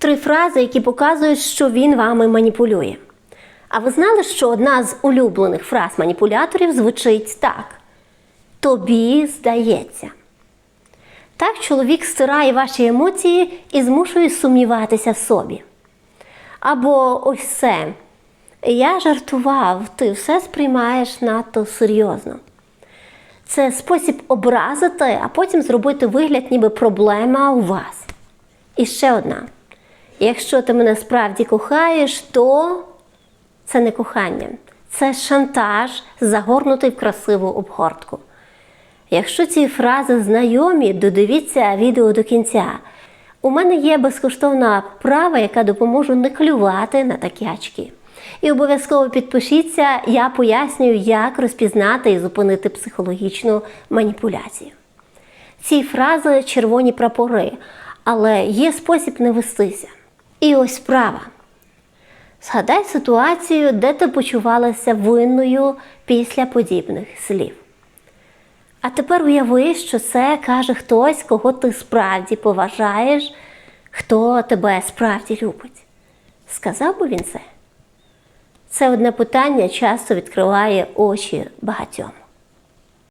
Три фрази, які показують, що він вами маніпулює. А ви знали, що одна з улюблених фраз маніпуляторів звучить так: Тобі здається. Так чоловік стирає ваші емоції і змушує сумніватися в собі. Або ось це. Я жартував, ти все сприймаєш надто серйозно. Це спосіб образити, а потім зробити вигляд, ніби проблема у вас. І ще одна. Якщо ти мене справді кохаєш, то це не кохання, це шантаж, загорнутий в красиву обгортку. Якщо ці фрази знайомі, додивіться відео до кінця. У мене є безкоштовна права, яка допоможе не клювати на такі очки. І обов'язково підпишіться, я пояснюю, як розпізнати і зупинити психологічну маніпуляцію. Ці фрази червоні прапори, але є спосіб не вестися. І ось справа. Згадай ситуацію, де ти почувалася винною після подібних слів. А тепер уяви, що це каже хтось, кого ти справді поважаєш, хто тебе справді любить. Сказав би він це? Це одне питання часто відкриває очі багатьом.